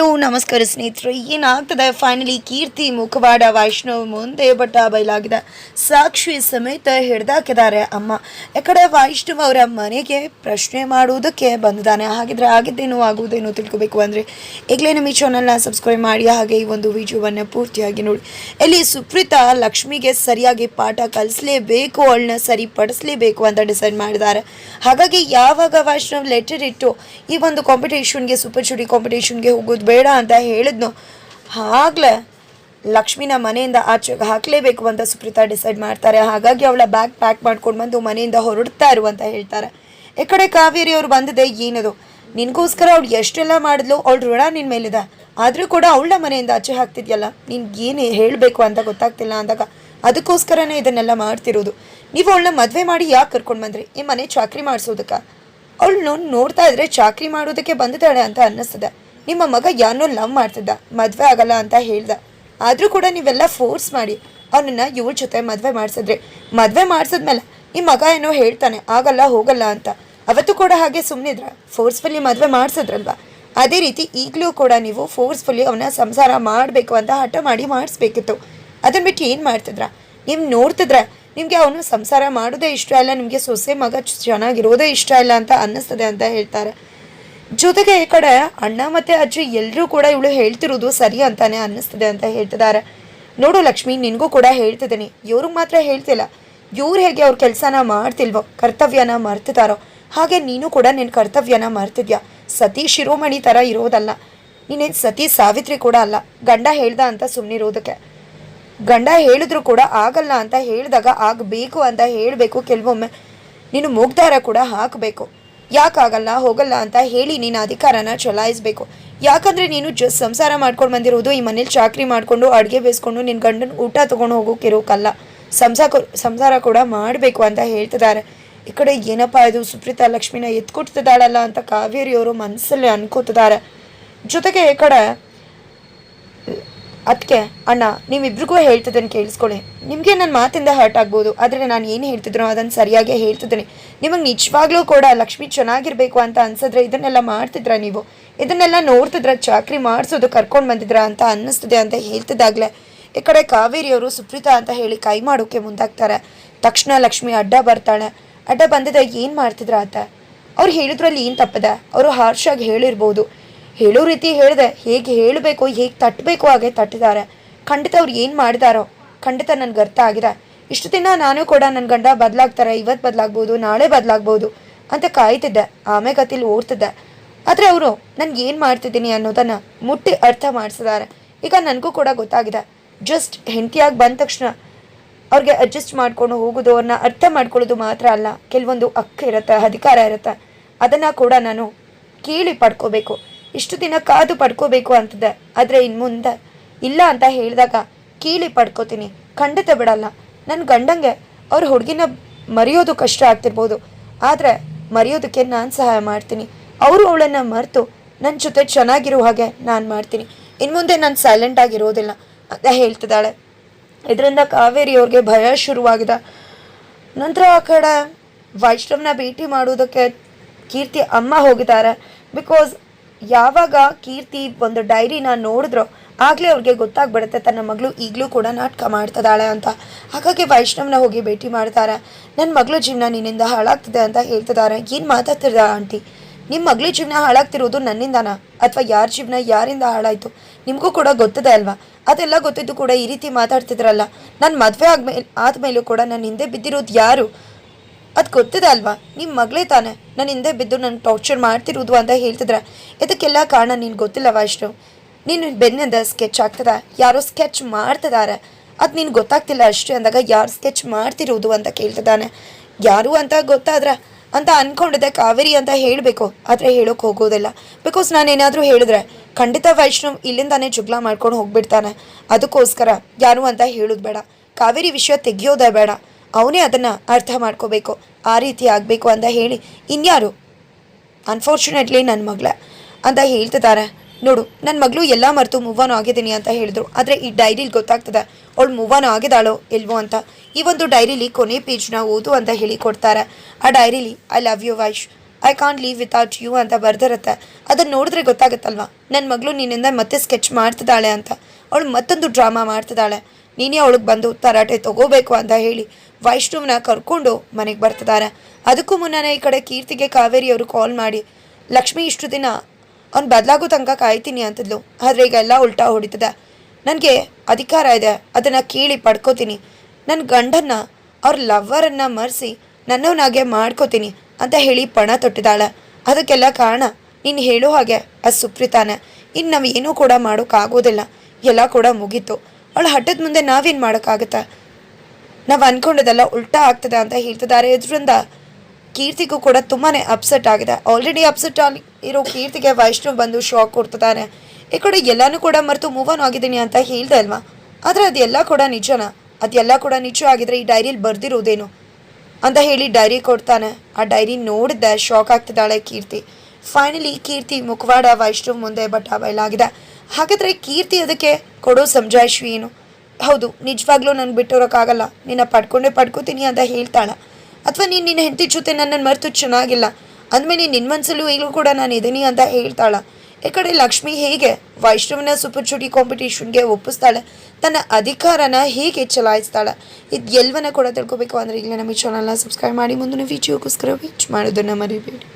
Hello, ನಮಸ್ಕಾರ ಸ್ನೇಹಿತರು. ಏನಾಗ್ತದೆ? ಫೈನಲಿ ಕೀರ್ತಿ, ಮುಖವಾಡ, ವೈಷ್ಣವ್ ಮುಂದೆ ಬಟ್ಟ ಬಯಲಾಗಿದೆ. ಸಾಕ್ಷಿ ಸಮೇತ ಹಿಡ್ದಾಕಿದ್ದಾರೆ ಅಮ್ಮ. ಯಾಕಡೆ ವೈಷ್ಣವ್ ಅವರ ಮನೆಗೆ ಪ್ರಶ್ನೆ ಮಾಡುವುದಕ್ಕೆ ಬಂದಿದ್ದಾನೆ. ಹಾಗಿದ್ರೆ ಆಗಿದ್ದೇನು, ಆಗುವುದೇನು ತಿಳ್ಕೊಬೇಕು ಅಂದರೆ ಈಗಲೇ ನಮ್ಮ ಈ ಚಾನಲ್ನ ಸಬ್ಸ್ಕ್ರೈಬ್ ಮಾಡಿ, ಹಾಗೆ ಈ ಒಂದು ವಿಡಿಯೋವನ್ನು ಪೂರ್ತಿಯಾಗಿ ನೋಡಿ. ಇಲ್ಲಿ ಸುಪ್ರೀತಾ ಲಕ್ಷ್ಮಿಗೆ ಸರಿಯಾಗಿ ಪಾಠ ಕಲಿಸಲೇಬೇಕು, ಅವಳನ್ನ ಸರಿಪಡಿಸಲೇಬೇಕು ಅಂತ ಡಿಸೈಡ್ ಮಾಡಿದ್ದಾರೆ. ಹಾಗಾಗಿ ಯಾವಾಗ ವೈಷ್ಣವ್ ಲೆಟರ್ ಇಟ್ಟು ಈ ಒಂದು ಕಾಂಪಿಟೇಷನ್ಗೆ ಸೂಪರ್ ಚುಡಿ ಕಾಂಪಿಟೇಷನ್ಗೆ ಹೋಗೋದು ಬೇಡ ಅಂತ ಹೇಳಿದ್ನು. ಆಗ್ಲೇ ಲಕ್ಷ್ಮಿನ ಮನೆಯಿಂದ ಆಚೆಗೆ ಹಾಕಲೇಬೇಕು ಅಂತ ಸುಪ್ರೀತಾ ಡಿಸೈಡ್ ಮಾಡ್ತಾರೆ. ಹಾಗಾಗಿ ಅವಳ ಬ್ಯಾಗ್ ಪ್ಯಾಕ್ ಮಾಡ್ಕೊಂಡು ಬಂದು ಮನೆಯಿಂದ ಹೊರಡ್ತಾ ಇರು ಅಂತ ಹೇಳ್ತಾರೆ. ಈ ಕಡೆ ಕಾವೇರಿ ಅವ್ರು ಬಂದಿದೆ, ಏನದು? ನಿನಗೋಸ್ಕರ ಅವಳು ಎಷ್ಟೆಲ್ಲ ಮಾಡಿದ್ಲು? ಅವಳು ಋಣ ನಿನ್ನ ಮೇಲಿದೆ. ಆದರೂ ಕೂಡ ಅವಳ ಮನೆಯಿಂದ ಆಚೆ ಹಾಕ್ತಿದ್ಯಲ್ಲ ನಿನ್ಗೆ ಏನು ಹೇಳಬೇಕು ಅಂತ ಗೊತ್ತಾಗ್ತಿಲ್ಲ ಅಂದಾಗ ಅದಕ್ಕೋಸ್ಕರನೇ ಇದನ್ನೆಲ್ಲ ಮಾಡ್ತಿರೋದು. ನೀವು ಅವಳನ್ನ ಮದುವೆ ಮಾಡಿ ಯಾಕೆ ಕರ್ಕೊಂಡು ಬಂದ್ರಿ? ಈ ಮನೆ ಚಾಕ್ರಿ ಮಾಡಿಸೋದಕ್ಕೆ. ಅವಳು ನೋಡ್ತಾ ಇದ್ರೆ ಚಾಕ್ರಿ ಮಾಡೋದಕ್ಕೆ ಬಂದಿದ್ದಾಳೆ ಅಂತ ಅನ್ನಿಸ್ತದೆ. ನಿಮ್ಮ ಮಗ ಯಾರನ್ನೋ ಲವ್ ಮಾಡ್ತಿದ್ದ, ಮದುವೆ ಆಗಲ್ಲ ಅಂತ ಹೇಳ್ದ. ಆದರೂ ಕೂಡ ನೀವೆಲ್ಲ ಫೋರ್ಸ್ ಮಾಡಿ ಅವನನ್ನು ಇವ್ರ ಜೊತೆ ಮದುವೆ ಮಾಡಿಸಿದ್ರಿ. ಮದುವೆ ಮಾಡಿಸಿದ್ಮೇಲೆ ನಿಮ್ಮ ಮಗ ಏನೋ ಹೇಳ್ತಾನೆ, ಆಗಲ್ಲ, ಹೋಗಲ್ಲ ಅಂತ. ಅವತ್ತು ಕೂಡ ಹಾಗೆ ಸುಮ್ಮನಿದ್ರ ಫೋರ್ಸ್ಫುಲ್ಲಿ ಮದುವೆ ಮಾಡಿಸಿದ್ರಲ್ವಾ? ಅದೇ ರೀತಿ ಈಗಲೂ ಕೂಡ ನೀವು ಫೋರ್ಸ್ಫುಲ್ಲಿ ಅವನ ಸಂಸಾರ ಮಾಡಬೇಕು ಅಂತ ಹಠ ಮಾಡಿ ಮಾಡಿಸ್ಬೇಕಿತ್ತು. ಅದನ್ನ ಬಿಟ್ಟು ಏನು ಮಾಡ್ತಿದ್ರ? ನೀವು ನೋಡ್ತಿದ್ರೆ, ನಿಮಗೆ ಅವನು ಸಂಸಾರ ಮಾಡೋದೇ ಇಷ್ಟ ಇಲ್ಲ, ನಿಮಗೆ ಸೊಸೆ ಮಗ ಚೆನ್ನಾಗಿರೋದೇ ಇಷ್ಟ ಇಲ್ಲ ಅಂತ ಅನ್ನಿಸ್ತದೆ ಅಂತ ಹೇಳ್ತಾರೆ. ಜೊತೆಗೆ ಈ ಕಡೆ ಅಣ್ಣ ಮತ್ತೆ ಅಜ್ಜಿ ಎಲ್ಲರೂ ಕೂಡ ಇವಳು ಹೇಳ್ತಿರೋದು ಸರಿ ಅಂತಾನೆ ಅನ್ನಿಸ್ತದೆ ಅಂತ ಹೇಳ್ತಿದ್ದಾರೆ. ನೋಡು ಲಕ್ಷ್ಮಿ, ನಿನಗೂ ಕೂಡ ಹೇಳ್ತಿದ್ದೀನಿ. ಇವ್ರಿಗೆ ಮಾತ್ರ ಹೇಳ್ತಿಲ್ಲ. ಇವ್ರು ಹೇಗೆ ಅವ್ರ ಕೆಲಸನ ಮಾಡ್ತಿಲ್ವೋ, ಕರ್ತವ್ಯನ ಮರ್ತಿದಾರೋ, ಹಾಗೆ ನೀನು ಕೂಡ ನಿನ್ನ ಕರ್ತವ್ಯನ ಮರ್ತಿದ್ಯಾ? ಸತಿ ಶಿರೋಮಣಿ ಥರ ಇರೋದಲ್ಲ. ನೀನೇನು ಸತಿ ಸಾವಿತ್ರಿ ಕೂಡ ಅಲ್ಲ. ಗಂಡ ಹೇಳ್ದ ಅಂತ ಸುಮ್ಮನಿರೋದಕ್ಕೆ ಗಂಡ ಹೇಳಿದ್ರು ಕೂಡ ಆಗಲ್ಲ ಅಂತ ಹೇಳಿದಾಗ ಆಗಬೇಕು ಅಂತ ಹೇಳಬೇಕು. ಕೆಲವೊಮ್ಮೆ ನೀನು ಮುಗ್ದಾರ ಕೂಡ ಹಾಕಬೇಕು. ಯಾಕಾಗಲ್ಲ, ಹೋಗಲ್ಲ ಅಂತ ಹೇಳಿ ನೀನು ಅಧಿಕಾರನ ಚಲಾಯಿಸಬೇಕು. ಯಾಕಂದರೆ ನೀನು ಜಸ್ಟ್ ಸಂಸಾರ ಮಾಡ್ಕೊಂಡು ಬಂದಿರೋದು, ಈ ಮನೇಲಿ ಚಾಕ್ರಿ ಮಾಡಿಕೊಂಡು ಅಡುಗೆ ಬೇಯಿಸ್ಕೊಂಡು ನಿನ್ನ ಗಂಡನ ಊಟ ತೊಗೊಂಡು ಹೋಗೋಕ್ಕಿರೋಕ್ಕಲ್ಲ ಸಂಸಾರ ಸಂಸಾರ ಕೂಡ ಮಾಡಬೇಕು ಅಂತ ಹೇಳ್ತಿದ್ದಾರೆ. ಈ ಕಡೆ ಏನಪ್ಪ ಇದು, ಸುಪ್ರೀತಾ ಲಕ್ಷ್ಮಿನ ಎತ್ಕೊಡ್ತಿದ್ದಾಳಲ್ಲ ಅಂತ ಕಾವೇರಿಯವರು ಮನಸ್ಸಲ್ಲಿ ಅನ್ಕೋತಿದ್ದಾರೆ. ಜೊತೆಗೆ ಈ ಕಡೆ ಅದಕ್ಕೆ ಅಣ್ಣ, ನೀವಿಬ್ರಿಗೂ ಹೇಳ್ತಿದ್ದೇನೆ ಕೇಳಿಸ್ಕೊಳ್ಳಿ. ನಿಮಗೆ ನನ್ನ ಮಾತಿಂದ ಹರ್ಟ್ ಆಗ್ಬೋದು, ಆದರೆ ನಾನು ಏನು ಹೇಳ್ತಿದ್ರೋ ಅದನ್ನು ಸರಿಯಾಗಿ ಹೇಳ್ತಿದ್ದೀನಿ. ನಿಮಗೆ ನಿಜವಾಗ್ಲೂ ಕೂಡ ಲಕ್ಷ್ಮಿ ಚೆನ್ನಾಗಿರ್ಬೇಕು ಅಂತ ಅನ್ಸಿದ್ರೆ ಇದನ್ನೆಲ್ಲ ಮಾಡ್ತಿದ್ರ ನೀವು? ಇದನ್ನೆಲ್ಲ ನೋಡ್ತಿದ್ರ? ಚಾಕ್ರಿ ಮಾಡಿಸೋದು ಕರ್ಕೊಂಡು ಬಂದಿದ್ರ ಅಂತ ಅನ್ನಿಸ್ತದೆ ಅಂತ ಹೇಳ್ತಿದ್ದಾಗಲೇ. ಈ ಕಡೆ ಕಾವೇರಿಯವರು ಸುಪ್ರೀತಾ ಅಂತ ಹೇಳಿ ಕೈ ಮಾಡೋಕ್ಕೆ ಮುಂದಾಗ್ತಾರೆ. ತಕ್ಷಣ ಲಕ್ಷ್ಮಿ ಅಡ್ಡ ಬರ್ತಾಳೆ. ಅಡ್ಡ ಬಂದಿದ್ದಾಗ ಏನು ಮಾಡ್ತಿದ್ರ ಆತ? ಅವ್ರು ಹೇಳಿದ್ರಲ್ಲಿ ಏನು ತಪ್ಪದೆ? ಅವರು ಹಾರ್ಷಾಗಿ ಹೇಳಿರ್ಬೋದು. ಹೇಳೋ ರೀತಿ ಹೇಳಿದೆ, ಹೇಗೆ ಹೇಳಬೇಕು, ಹೇಗೆ ತಟ್ಟಬೇಕು ಹಾಗೆ ತಟ್ಟಿದ್ದಾರೆ. ಖಂಡಿತ ಅವ್ರು ಏನು ಮಾಡಿದಾರೋ, ಖಂಡಿತ ನನಗೆ ಅರ್ಥ ಆಗಿದೆ. ಇಷ್ಟು ದಿನ ನಾನು ಕೂಡ ನನ್ನ ಗಂಡ ಬದಲಾಗ್ತಾರೆ ಇವತ್ತು ಬದಲಾಗ್ಬೋದು, ನಾಳೆ ಬದಲಾಗ್ಬೋದು ಅಂತ ಕಾಯ್ತಿದ್ದೆ ಆಮೇಲೆ ಗತಿಲಿ ಓಡ್ತಿದ್ದೆ. ಆದರೆ ಅವರು, ನನ್ಗೆ ಏನು ಮಾಡ್ತಿದ್ದೀನಿ ಅನ್ನೋದನ್ನು ಮುಟ್ಟಿ ಅರ್ಥ ಮಾಡಿಸಿದ್ದಾರೆ. ಈಗ ನನಗೂ ಕೂಡ ಗೊತ್ತಾಗಿದೆ. ಜಸ್ಟ್ ಹೆಂಡತಿಯಾಗಿ ಬಂದ ತಕ್ಷಣ ಅವ್ರಿಗೆ ಅಡ್ಜಸ್ಟ್ ಮಾಡ್ಕೊಂಡು ಹೋಗೋದು ಅವ್ರನ್ನ ಅರ್ಥ ಮಾಡ್ಕೊಳ್ಳೋದು ಮಾತ್ರ ಅಲ್ಲ, ಕೆಲವೊಂದು ಹಕ್ಕು ಇರುತ್ತೆ, ಅಧಿಕಾರ ಇರುತ್ತೆ. ಅದನ್ನು ಕೂಡ ನಾನು ಕೇಳಿ ಪಡ್ಕೋಬೇಕು. ಇಷ್ಟು ದಿನ ಕಾದು ಪಡ್ಕೋಬೇಕು ಅಂತದೆ ಆದರೆ ಇನ್ನು ಮುಂದೆ ಇಲ್ಲ ಅಂತ ಹೇಳಿದಾಗ ಕೀಳಿ ಪಡ್ಕೋತೀನಿ. ಖಂಡಿತ ಬಿಡಲ್ಲ. ನನ್ನ ಗಂಡಂಗೆ ಅವ್ರ ಹುಡುಗಿನ ಮರೆಯೋದು ಕಷ್ಟ ಆಗ್ತಿರ್ಬೋದು. ಆದರೆ ಮರೆಯೋದಕ್ಕೆ ನಾನು ಸಹಾಯ ಮಾಡ್ತೀನಿ. ಅವರು ಅವಳನ್ನ ಮರೆತು ನನ್ನ ಜೊತೆ ಚೆನ್ನಾಗಿರೋ ಹಾಗೆ ನಾನು ಮಾಡ್ತೀನಿ. ಇನ್ನು ಮುಂದೆ ನಾನು ಸೈಲೆಂಟ್ ಆಗಿರೋದಿಲ್ಲ ಅಂತ ಹೇಳ್ತಿದ್ದಾಳೆ. ಇದರಿಂದ ಕಾವೇರಿ ಅವ್ರಿಗೆ ಭಯ ಶುರುವಾಗಿದೆ. ನಂತರ ಆ ಕಡೆ ವೈಷ್ಣವ್ನ ಭೇಟಿ ಮಾಡೋದಕ್ಕೆ ಕೀರ್ತಿ ಅಮ್ಮ ಹೋಗಿದ್ದಾರೆ. ಬಿಕಾಸ್ ಯಾವಾಗ ಕೀರ್ತಿ ಒಂದು ಡೈರಿನ ನೋಡಿದ್ರೋ ಆಗಲೇ ಅವ್ರಿಗೆ ಗೊತ್ತಾಗ್ಬಿಡುತ್ತೆ, ತನ್ನ ಮಗಳು ಈಗಲೂ ಕೂಡ ನಾಟಕ ಮಾಡ್ತಿದ್ದಾಳೆ ಅಂತ. ಹಾಗಾಗಿ ವೈಷ್ಣವ್ನ ಹೋಗಿ ಭೇಟಿ ಮಾಡ್ತಾರೆ. ನನ್ನ ಮಗಳು ಜೀವನ ನಿನ್ನಿಂದ ಹಾಳಾಗ್ತಿದೆ ಅಂತ ಹೇಳ್ತಿದ್ದಾರೆ. ಏನು ಮಾತಾಡ್ತಿದ್ದ ಆಂಟಿ? ನಿಮ್ಮ ಮಗಳ ಜೀವನ ಹಾಳಾಗ್ತಿರೋದು ನನ್ನಿಂದನಾ? ಅಥವಾ ಯಾರ ಜೀವನ ಯಾರಿಂದ ಹಾಳಾಯಿತು? ನಿಮಗೂ ಕೂಡ ಗೊತ್ತಿದೆ ಅಲ್ವಾ? ಅದೆಲ್ಲ ಗೊತ್ತಿದ್ದು ಕೂಡ ಈ ರೀತಿ ಮಾತಾಡ್ತಿದ್ರಲ್ಲ. ನನ್ನ ಮದುವೆ ಆದ್ಮೇಲೆ ಆದಮೇಲೂ ಕೂಡ ನನ್ನ ಹಿಂದೆ ಬಿದ್ದಿರೋದು ಯಾರು? ಅದು ಗೊತ್ತಿದೆ ಅಲ್ವಾ? ನಿಮ್ಮ ಮಗಳೇ ತಾನೆ. ನನ್ನ ಹಿಂದೆ ಬಿದ್ದು ನನ್ನ ಟಾರ್ಚರ್ ಮಾಡ್ತಿರೋದು ಅಂತ ಹೇಳ್ತಿದ್ರ. ಇದಕ್ಕೆಲ್ಲ ಕಾರಣ ನೀನು ಗೊತ್ತಿಲ್ಲವ ವೈಷ್ಣವ್ ನೀನು ಬೆನ್ನಿಂದ ಸ್ಕೆಚ್ ಆಗ್ತದ? ಯಾರೋ ಸ್ಕೆಚ್ ಮಾಡ್ತಿದ್ದಾರೆ ಅದು ನೀನು ಗೊತ್ತಾಗ್ತಿಲ್ಲ ಅಷ್ಟೇ ಅಂದಾಗ ಯಾರು ಸ್ಕೆಚ್ ಮಾಡ್ತಿರೋದು ಅಂತ ಕೇಳ್ತಿದ್ದಾನೆ. ಯಾರು ಅಂತ ಗೊತ್ತಾದ್ರೆ? ಅಂತ ಅನ್ಕೊಂಡಿದ್ದೆ ಕಾವೇರಿ ಅಂತ ಹೇಳಬೇಕು. ಆದರೆ ಹೇಳೋಕೆ ಹೋಗೋದಿಲ್ಲ. ಬಿಕಾಸ್ ನಾನೇನಾದರೂ ಹೇಳಿದ್ರೆ ಖಂಡಿತ ವೈಷ್ಣವ್ ಇಲ್ಲಿಂದಾನೇ ಜುಗ್ಲ ಮಾಡ್ಕೊಂಡು ಹೋಗ್ಬಿಡ್ತಾನೆ. ಅದಕ್ಕೋಸ್ಕರ ಯಾರು ಅಂತ ಹೇಳೋದು ಬೇಡ. ಕಾವೇರಿ ವಿಷಯ ತೆಗಿಯೋದೇ ಬೇಡ. ಅವನೇ ಅದನ್ನು ಅರ್ಥ ಮಾಡ್ಕೋಬೇಕು. ಆ ರೀತಿ ಆಗಬೇಕು ಅಂತ ಹೇಳಿ ಇನ್ಯಾರು? ಅನ್ಫಾರ್ಚುನೇಟ್ಲಿ ನನ್ನ ಮಗಳ ಅಂತ ಹೇಳ್ತಿದ್ದಾರೆ ನೋಡು ನನ್ನ ಮಗಳು ಎಲ್ಲ ಮರೆತು ಮೂವ್ ಆನ್ ಆಗಿದ್ದೀನಿ ಅಂತ ಹೇಳಿದ್ರು. ಆದರೆ ಈ ಡೈರಿಲಿ ಗೊತ್ತಾಗ್ತದೆ, ಅವಳು ಮೂವ್ ಆನ್ ಆಗಿದ್ದಾಳೋ ಇಲ್ವೋ ಅಂತ. ಈ ಒಂದು ಡೈರಿಲಿ ಕೊನೆ ಪೇಜ್ನ ಓದು ಅಂತ ಹೇಳಿ ಕೊಡ್ತಾರೆ. ಆ ಡೈರಿಲಿ I love you wish I can't leave without you ಅಂತ ಬರ್ದಿರುತ್ತೆ. ಅದನ್ನು ನೋಡಿದ್ರೆ ಗೊತ್ತಾಗುತ್ತಲ್ವ? ನನ್ನ ಮಗಳು ನಿನ್ನಿಂದ ಮತ್ತೆ ಸ್ಕೆಚ್ ಮಾಡ್ತಿದ್ದಾಳೆ ಅಂತ. ಅವಳು ಮತ್ತೊಂದು ಡ್ರಾಮಾ ಮಾಡ್ತಿದ್ದಾಳೆ. ನೀನೇ ಅವಳಿಗೆ ಬಂದು ತರಾಟೆ ತಗೋಬೇಕು ಅಂತ ಹೇಳಿ ವೈಷ್ಣವನ ಕರ್ಕೊಂಡು ಮನೆಗೆ ಬರ್ತಿದ್ದಾರೆ. ಅದಕ್ಕೂ ಮುನ್ನನೇ ಈ ಕಡೆ ಕೀರ್ತಿಗೆ ಕಾವೇರಿ ಅವರು ಕಾಲ್ ಮಾಡಿ, ಲಕ್ಷ್ಮಿ, ಇಷ್ಟು ದಿನ ಅವ್ನು ಬದಲಾಗೋ ತನಕ ಕಾಯ್ತೀನಿ ಅಂತಿದ್ಲು. ಆದರೆ ಈಗ ಎಲ್ಲ ಉಲ್ಟಾ ಹೊಡಿತದೆ. ನನಗೆ ಅಧಿಕಾರ ಇದೆ, ಅದನ್ನು ಕೇಳಿ ಪಡ್ಕೋತೀನಿ. ನನ್ನ ಗಂಡನ್ನ, ಅವ್ರ ಲವ್ವರನ್ನು ಮರೆಸಿ ನನ್ನವನಾಗೆ ಮಾಡ್ಕೋತೀನಿ ಅಂತ ಹೇಳಿ ಪಣ ತೊಟ್ಟಿದ್ದಾಳೆ. ಅದಕ್ಕೆಲ್ಲ ಕಾರಣ, ನೀನು ಹೇಳೋ ಹಾಗೆ ಅದು ಸುಪ್ರೀತಾನೆ. ಇನ್ನು ನಾವು ಏನೂ ಕೂಡ ಮಾಡೋಕ್ಕಾಗೋದಿಲ್ಲ. ಎಲ್ಲ ಕೂಡ ಮುಗೀತು. ಅವಳ ಹಠದ ಮುಂದೆ ನಾವೇನು ಮಾಡೋಕ್ಕಾಗತ್ತೆ? ನಾವು ಅನ್ಕೊಂಡಿದ್ದೆಲ್ಲ ಉಲ್ಟಾ ಆಗ್ತದೆ ಅಂತ ಹೇಳ್ತಿದ್ದಾರೆ. ಇದರಿಂದ ಕೀರ್ತಿಗೂ ಕೂಡ ತುಂಬಾ ಅಪ್ಸೆಟ್ ಆಗಿದೆ. ಆಲ್ರೆಡಿ ಅಪ್ಸೆಟ್ ಆಗಿ ಇರೋ ಕೀರ್ತಿಗೆ ವೈಷ್ಣವ್ ಬಂದು ಶಾಕ್ ಕೊಡ್ತಿದ್ದಾನೆ. ಈ ಕಡೆ ಎಲ್ಲನೂ ಕೂಡ ಮರೆತು ಮೂವ್ ಆನ್ ಆಗಿದ್ದೀನಿ ಅಂತ ಹೇಳ್ದೆ ಅಲ್ವಾ? ಆದರೆ ಅದೆಲ್ಲ ಕೂಡ ನಿಜನಾ? ಅದೆಲ್ಲ ಕೂಡ ನಿಜ ಆಗಿದ್ರೆ ಈ ಡೈರಿಯಲ್ಲಿ ಬರ್ದಿರೋದೇನು? ಅಂತ ಹೇಳಿ ಡೈರಿ ಕೊಡ್ತಾನೆ. ಆ ಡೈರಿ ನೋಡಿದ್ದೆ ಶಾಕ್ ಆಗ್ತಿದ್ದಾಳೆ ಕೀರ್ತಿ. ಫೈನಲಿ ಕೀರ್ತಿ ಮುಖವಾಡ ವೈಷ್ಣವ್ ಮುಂದೆ ಬಟ್ ಆಗಿದೆ. ಹಾಗಾದರೆ ಕೀರ್ತಿ ಅದಕ್ಕೆ ಕೊಡೋ ಸಮಜಾಯಿಷಿ ಏನು? ಹೌದು, ನಿಜವಾಗ್ಲೂ ನಾನು ಬಿಟ್ಟೋರೋಕ್ಕಾಗಲ್ಲ. ನಿನ್ನ ಪಡ್ಕೊಂಡೇ ಪಡ್ಕೋತೀನಿ ಅಂತ ಹೇಳ್ತಾಳ. ಅಥವಾ ನೀನು ನಿನ್ನ ಹೆಂಡತಿ ಜೊತೆ ನನ್ನನ್ನು ಮರೆತು ಚೆನ್ನಾಗಿಲ್ಲ. ಅಂದಮೇಲೆ ನಿನ್ನ ಮನಸ್ಸಲ್ಲೂ ಈಗಲೂ ಕೂಡ ನಾನು ಇದ್ದೀನಿ ಅಂತ ಹೇಳ್ತಾಳ. ಈ ಕಡೆ ಲಕ್ಷ್ಮಿ ಹೇಗೆ ವೈಷ್ಣವನ ಸೂಪರ್ ಚುಟಿ ಕಾಂಪಿಟೇಷನ್ಗೆ ಒಪ್ಪಿಸ್ತಾಳೆ. ತನ್ನ ಅಧಿಕಾರನ ಹೇಗೆ ಚಲಾಯಿಸ್ತಾಳೆ. ಇದು ಎಲ್ಲವನ್ನ ಕೂಡ ತಿಳ್ಕೊಬೇಕು. ಅಂದರೆ ಈಗಲೇ ನಮಗೆ ಚಾನಲ್ನ ಸಬ್ಸ್ಕ್ರೈಬ್ ಮಾಡಿ. ಮುಂದಿನ ವಿಡಿಯೋಗೋಸ್ಕರ ವೀಚ್ ಮಾಡೋದನ್ನು ಮರಿಬೇಡಿ.